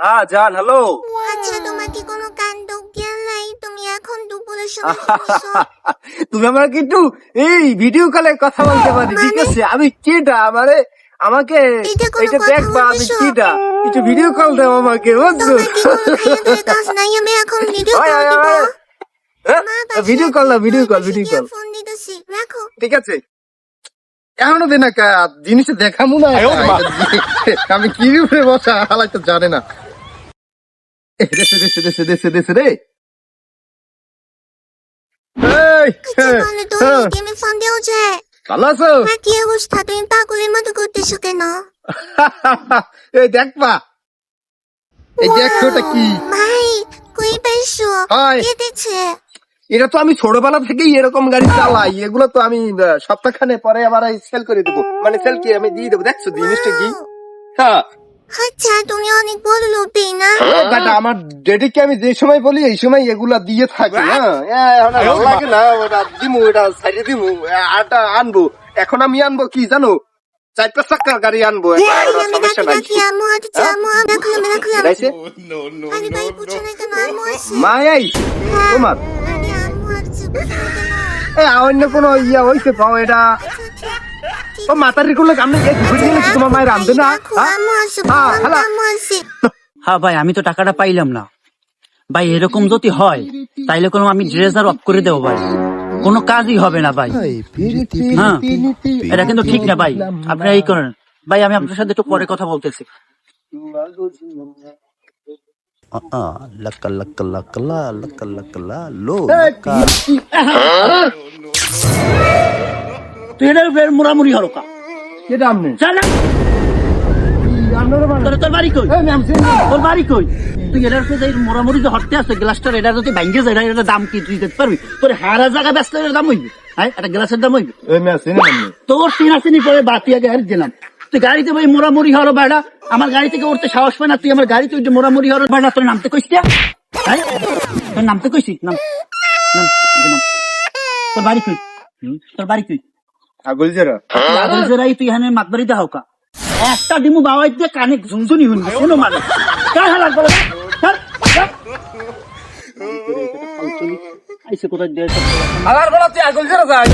হ্যাঁ জান হ্যালো আচ্ছা তোমার কি কোনো কাণ্ড জ্ঞান নাই? তুমি এখন দুপুরের সময় বলছো তুমি আমার কিন্তু এই ভিডিও কলে কথা বলতে পারি ঠিক মানে? আছে? আমি কিটা আমারে আমাকে এটা কোনো এটা কথা দেখবা আমি? কিটা একটু ভিডিও কল দাও আমাকে বুঝছ? তোমার কি কোনো খাইয়ে দেওয়ার কাজ নাই আমি এখন ভিডিও হয়, কল হয়, দিব। হ্যাঁ? ভিডিও কল দাও video call video call phone দিতেছি রাখো। ঠিক আছে? এখনও দে না কা- জিনিসটা দেখামু না। আমি কি রূপে বসা? হালাই তো জানে না। এটা তো আমি ছোটবেলা থেকেই এরকম গাড়ি চালাই এগুলো তো আমি সপ্তাহখানে পরে আবার সেল করে দেবো মানে সেল কি আমি দিয়ে দেবো দেখছ জিনিসটা কি হ্যাঁ আচ্ছা তুমি অনেক বড় লোক লোভী না? বাট আমার ডেডিকে আমি যে সময় বলি এই সময় এগুলা দিয়ে থাকি না এ, এখন আর ভালো লাগে না ওটা দিমু এটা সাইডে দিমু এ, আরটা আনব। এখন আমি আনব কি জানো? চার পাঁচ চাকার গাড়ি আনব এটা ওটা আমি সমস্যা ডাকি নাই ডাকি আমু আছে আমু রাখলাম রাখলাম। রাইছে আরে ভাই বুঝছ কেন আমু আছে মায়াই হ্যাঁ। তোমার। আরে আমু আছে বুঝছ কেন এ অন্য কোনো ইয়া হইছে পাও এটা ও মাতারি করলে আমি এক ঘুরে গেছি তোমার মায়ের আনবে না? হ্যাঁ? হ্যাঁ, হ্যাঁ? ভাই আমি তো টাকাটা পাইলাম না। ভাই এরকম যদি হয় তাইলে কোনো আমি ড্রেজার অফ করে দেবো ভাই। কোনো কাজই হবে না ভাই। হ্যাঁ? এটা কিন্তু ঠিক না ভাই। আপনি এই করেন। ভাই আমি আপনার সাথে একটু পরে কথা বলতেছি। লো তুই এটা ফের মোড়ামুড়ি হলো কা? এটা আমনে চল। তোর তোর বাড়ি কই? তোর বাড়ি কই? তুই এটার সাথে মোড়ামুড়ি যে হটতে আছে গ্লাসটার এটা যদি ভাঙ্গে যায় এটা দাম কি তুই দিতে পারবি? তোর হারা জায়গা ব্যস্ত এটার দাম হইবে? হ্যাঁ একটা গ্লাসের দাম হইবে? চিনি আমনে তোর চিনা চিনি পরে বাতি আগে হারিয়ে দিলাম। তুই গাড়িতে ভাই মোড়ামুড়ি হলো বাড়া। আমার গাড়ি থেকে উঠতে সাহস পায় না তুই আমার গাড়িতে উঠে মোড়ামুড়ি হলো বাড়া। তোর নামতে কইস না? হ্যাঁ? তোর নামতে কইছি? নাম। নাম। তোর বাড়ি কই? তোর বাড়ি কই? আগল জেরা লাগল জেরাই তুই এখানে মাতবাড়িতে হাওকা একটা ডিমু বাবাই দিয়ে কানে ঝুনঝুনি হুন কোনো মানে। কার হালাক বলে। আইসে কোথায় দিয়ে আলার বলা? তুই আগল জেরা যাই